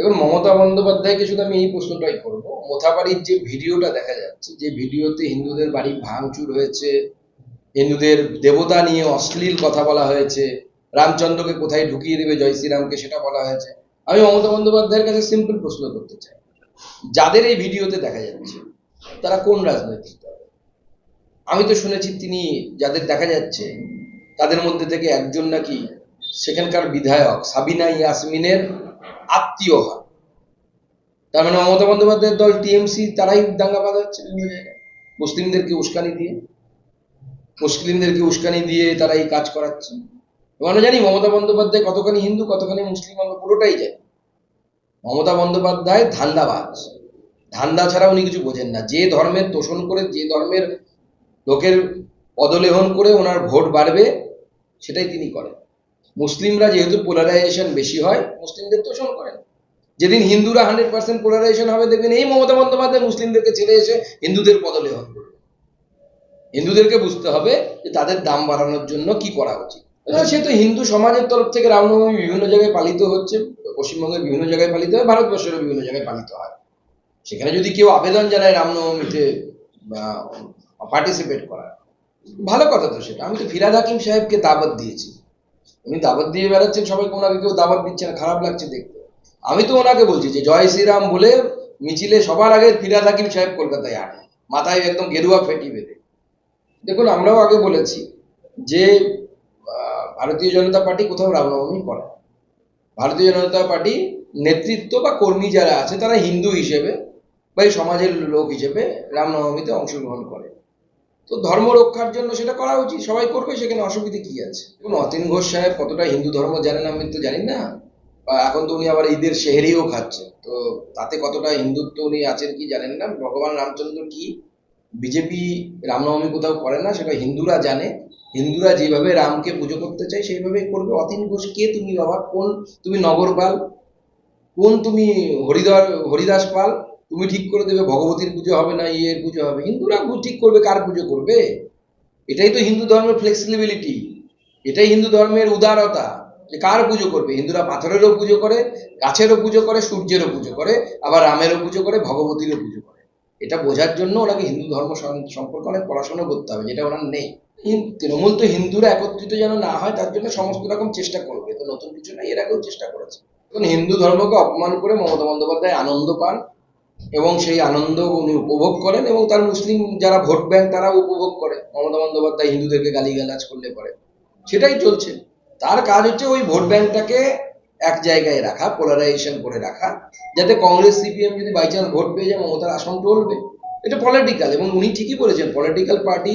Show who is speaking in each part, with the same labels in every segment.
Speaker 1: দেখুন মমতা বন্দ্যোপাধ্যায়কে শুধু আমি এই প্রশ্নটাই করব। মোথাবাড়ির যে ভিডিওটা দেখা যাচ্ছে, যে ভিডিওতে হিন্দুদের বাড়ি ভাঙচুর হয়েছে, হিন্দুদের দেবতা নিয়ে অশ্লীল কথা বলা হয়েছে, রামচন্দ্রকে কোথায় ঢুকিয়ে দেবে জয় শ্রীরামকে সেটা বলা হয়েছে। আমি মমতা বন্দ্যোপাধ্যায়ের কাছে সিম্পল প্রশ্ন করতে চাই। যাদের এই ভিডিওতে দেখা যাচ্ছে, তারা কোন রাজনৈতিক দল? আমি তো শুনেছি তিনি যাদের দেখা যাচ্ছে, তাদের মধ্যে থেকে একজন নাকি সেখানকার বিধায়ক সাবিনা ইয়াসমিনের আত্মীয় হয়। তার মানে মমতা বন্দ্যোপাধ্যায়ের দল টিএমসি তারাই দাঙ্গা বাঁধাচ্ছে। বিভিন্ন জায়গায় মুসলিমদেরকে উস্কানি দিয়ে, মুসলিমদেরকে উস্কানি দিয়ে তারা এই কাজ করাচ্ছে। আমরা জানি মমতা বন্দ্যোপাধ্যায় কতখানি হিন্দু, কতখানি মুসলিম, আমরা পুরোটাই জানি। মমতা বন্দ্যোপাধ্যায় ধান্দাবাজ। ধান্দা ছাড়া উনি কিছু বোঝেন না। যে ধর্মের তোষণ করে, যে ধর্মের লোকের পদলেহন করে ওনার ভোট বাড়বে, সেটাই তিনি করেন। মুসলিমরা যেহেতু পোলারাইজেশন বেশি হয়, মুসলিমদের তোষণ করেন। যেদিন হিন্দুরা হান্ড্রেড পার্সেন্ট পোলারাইজেশন হবে, দেখবেন এই মমতা বন্দ্যোপাধ্যায় মুসলিমদেরকে ছেড়ে এসে হিন্দুদের পদলেহন করবে। হিন্দুদেরকে বুঝতে হবে যে তাদের দাম বাড়ানোর জন্য কি করা উচিত। সে তো হিন্দু সমাজের তরফ থেকে রামনবমী বিভিন্ন জায়গায় পালিত হচ্ছে, পশ্চিমবঙ্গের বিভিন্ন জায়গায় পালিত হয়, ভারতবর্ষেরও বিভিন্ন জায়গায় পালিত হয়। সেখানে যদি কেউ আবেদন জানায় রামনবমীতে পার্টিসিপেট করার, ভালো কথা তো সেটা। আমি তো ফিরাদ হাকিম সাহেবকে দাওয়াত দিয়েছি। উনি দাওয়াত দিয়ে বেড়াচ্ছেন সবাইকে ওনাকে কেউ দাওয়াত দিচ্ছে না, খারাপ লাগছে দেখতে। আমি তো ওনাকে বলছি যে জয় শ্রীরাম বলে মিছিলে সবার আগে ফিরাদ হাকিম সাহেব কলকাতায় আনে। মাথায় একদম গেরুয়া ফেটি বেঁধে। দেখুন, আমরাও আগে বলেছি যে ভারতীয় জনতা পার্টি কোথাও রামনবমী করে ভারতীয় জনতা পার্টি নেতৃত্ব বা কর্মী যারা আছে, তারা হিন্দু হিসেবে বা এই সমাজের লোক হিসেবে রামনবমীতে অংশগ্রহণ করে। তো ধর্ম রক্ষার জন্য সেটা করা উচিত, সবাই করবে, সেখানে অসুবিধে কি আছে? এবং অতীন ঘোষ সাহেব কতটা হিন্দু ধর্ম জানেন আমি তো জানি না? এখন তো উনি আবার ঈদের সেহেরিও খাচ্ছে, তো তাতে কতটা হিন্দুত্ব উনি আছেন কি জানেন না? ভগবান রামচন্দ্র কি বিজেপি রামনবমী কোথাও করে না, সেটা হিন্দুরা জানে। হিন্দুরা যেভাবে রামকে পুজো করতে চায়, সেইভাবেই করবে। অতীন ঘোষ, কে তুমি? বাবা কোন? তুমি নগরপাল? কোন তুমি? হরিধর হরিদাস পাল? তুমি ঠিক করে দেবে, ভগবতীর পুজো হবে না, ইয়ের পুজো হবে। হিন্দুরা ঠিক করবে, কার পুজো করবে? এটাই তো হিন্দু ধর্মের ফ্লেক্সিবিলিটি এটাই হিন্দু ধর্মের উদারতা, যে কার পুজো করবে? হিন্দুরা পাথরেরও পুজো করে, গাছেরও পুজো করে, সূর্যেরও পুজো করে, আবার রামেরও পুজো করে, ভগবতীরও পুজো করে। এটা বোঝার জন্য ওনাকে হিন্দু ধর্ম সম্পর্কে অনেক পড়াশোনা করতে হবে, যেটা ওনার নেই। তৃণমূল তো হিন্দুরা একত্রিত যেন না হয়, তার জন্য সমস্ত রকম চেষ্টা করবে। তো নতুন কিছু না এর আগেও চেষ্টা করেছে। হিন্দু ধর্মকে অপমান করে মমতা বন্দ্যোপাধ্যায় আনন্দ পান। এবং সেই আনন্দ উনি উপভোগ করেন এবং তার মুসলিম যারা ভোট ব্যাংক তারা উপভোগ করে। মমতা বন্দ্যোপাধ্যায় হিন্দুদেরকে গালিগালাজ করলে পরে। সেটাই চলছে। তার কাজ হচ্ছে ওই ভোট ব্যাংকটাকে এক জায়গায় রাখা পোলারাইজেশন করে রাখা, যাতে কংগ্রেস, সিপিএম যদি বাই চান্স ভোট পেয়ে যায়, মমতার আসন টলবে। এটা পলিটিক্যাল এবং উনি ঠিকই বলেছেন পলিটিক্যাল পার্টি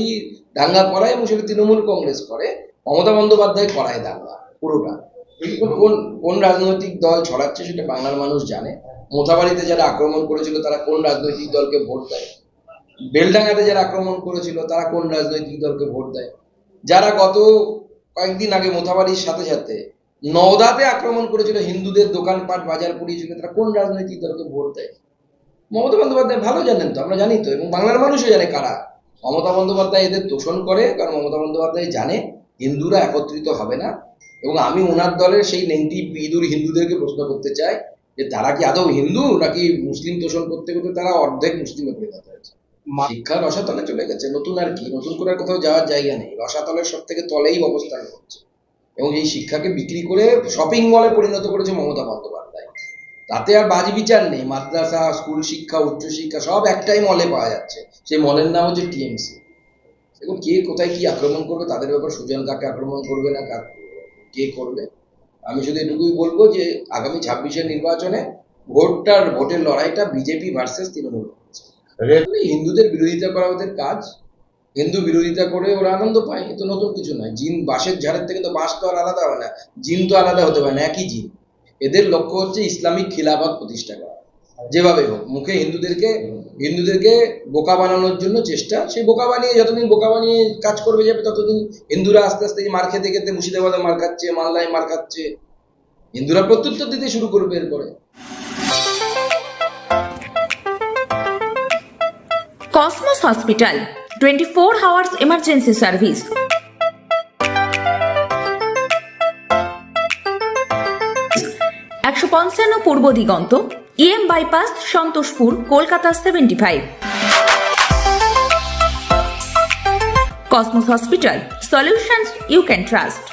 Speaker 1: দাঙ্গা করায় এবং সেটা তৃণমূল কংগ্রেস করে। মমতা বন্দ্যোপাধ্যায় করায় দাঙ্গা, পুরোটা। কোন, কোন- রাজনৈতিক দল ছড়াচ্ছে সেটা বাংলার মানুষ জানে। মোথাবাড়িতে যারা আক্রমণ করেছিল, তারা কোন রাজনৈতিক দলকে ভোট দেয়? বেলডাঙ্গাতে যারা আক্রমণ করেছিল, তারা কোন রাজনৈতিক দলকে ভোট দেয়? যারা গত কয়েকদিন আগে মোথাবাড়ির সাথে সাথে নওদাতে আক্রমণ করেছিল, হিন্দুদের দোকানপাট বাজার পুড়িয়েছিল, তারা কোন রাজনৈতিক দলকে ভোট দেয়? মমতা বন্দ্যোপাধ্যায় ভালো জানেন তো, আমরা জানি তো, এবং বাংলার মানুষও জানে কারা। মমতা বন্দ্যোপাধ্যায় এদের তোষণ করে, কারণ মমতা বন্দ্যোপাধ্যায় জানে হিন্দুরা একত্রিত হবে না। এবং আমি ওনার দলের সেই নেংটি ইঁদুর হিন্দুদেরকে প্রশ্ন করতে চাই যে তারা কি আদৌ হিন্দু নাকি মুসলিম তোষণ করতে করতে তারা অর্ধেক মুসলিমে পরিণত হয়েছে? শিক্ষা রসাতলে চলে গেছে নতুন আর কি? নতুন করে কোথাও যাওয়ার জায়গা নেই। রসাতলের সব থেকে তলেই অবস্থান করছে। এবং এই শিক্ষাকে বিক্রি করে শপিং মলে পরিণত করেছে মমতা বন্দ্যোপাধ্যায়। তাতে আর বাজ বিচার নেই। মাদ্রাসা স্কুল শিক্ষা উচ্চশিক্ষা সব একটাই মলে পাওয়া যাচ্ছে। সেই মলের নাম হচ্ছে টিএমসি। এখন কে কোথায় কি আক্রমণ করবে তাদের ব্যাপার সুজন কাকে আক্রমণ করবে না কার কে করবে? আমি শুধু এটুকুই বলব যে আগামী ছাব্বিশের নির্বাচনে ভোটটার ভোটের লড়াইটা বিজেপি ভার্সেস তৃণমূল। হিন্দুদের বিরোধিতা করা ওদের কাজ। হিন্দু বিরোধিতা করে ওরা আনন্দ পায় এ তো নতুন কিছু নয়। জিন বাঁশের ঝাড়ের থেকে তো বাঁশ তো আর আলাদা হয় না। জিন তো আলাদা হতে পারে না একই জিন। এদের লক্ষ্য হচ্ছে ইসলামিক খিলাফত প্রতিষ্ঠা করা। যেভাবে হোক, মুখে হিন্দুদেরকে হিন্দুদেরকে বোকা বানানোর জন্য চেষ্টা সেই বোকা বানিয়ে যতদিন বোকা বানিয়ে কাজ করবে যাবে, ততদিন হিন্দুরা আস্তে আস্তে মার খেতে খেতে মুর্শিদাবাদে মার খাচ্ছে, মালদায় মার খাচ্ছে। হিন্দুরা প্রত্যুত্তর দিতে শুরু করবে এরপরে।
Speaker 2: Cosmos hospital twenty four hours emergency service একশো পঞ্চান্ন Purba Diganta EM bypass Santoshpur Kolkata seventy five Cosmos hospital solutions you can trust